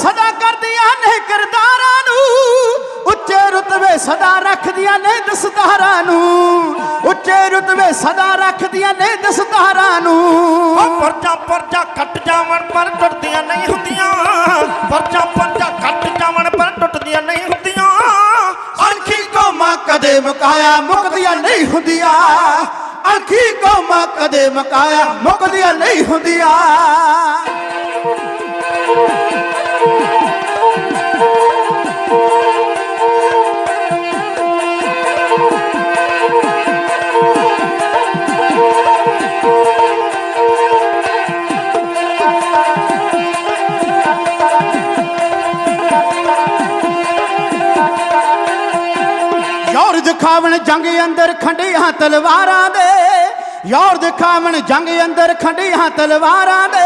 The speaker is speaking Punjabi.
ਸਵਾਰਦੀਆਂ ਨੇ ਕਿਰਦਾਰਾਂ ਨੂੰ। ਉੱਚੇ ਰੁਤਬੇ ਸਦਾ ਰੱਖਦੀਆਂ ਨੇ ਦਸਤਾਰਾਂ ਨੂੰ। ਉੱਚੇ ਰੁਤਬੇ ਸਦਾ ਰੱਖਦੀਆਂ ਨੇ ਦਸਤਾਰਾਂ ਨੂੰ। ਉਹ ਪਰਚਾ ਪਰਚਾ ਕੱਟ ਜਾਵਣ ਪਰ ਟੁੱਟਦੀਆਂ ਨਹੀਂ ਹੁੰਦੀਆਂ। ਪਰਚਾ ਪਰਚਾ ਕੱਟ ਜਾਵਣ ਪਰ ਟੁੱਟਦੀਆਂ ਨਹੀਂ ਹੁੰਦੀਆਂ। ਅਣਖੀ ਕੌਮਾਂ ਕਦੇ ਮੁਕਾਇਆ ਮੁਕਦੀਆਂ ਨਹੀਂ ਹੁੰਦੀਆਂ। ਅਣਖੀ ਕੌਮਾਂ ਕਦੇ ਮੁਕਾਇਆ ਮੁਕਦੀਆਂ ਨਹੀਂ ਹੁੰਦੀਆਂ। ਦਿਖਾਵਣ ਜੰਗ ਅੰਦਰ ਖੰਡੀਆਂ ਤਲਵਾਰਾਂ ਦੇ ਯੌਰ ਦਿਖਾਵਣ ਜੰਗ ਅੰਦਰ ਖੰਡੀਆਂ ਤਲਵਾਰਾਂ ਦੇ।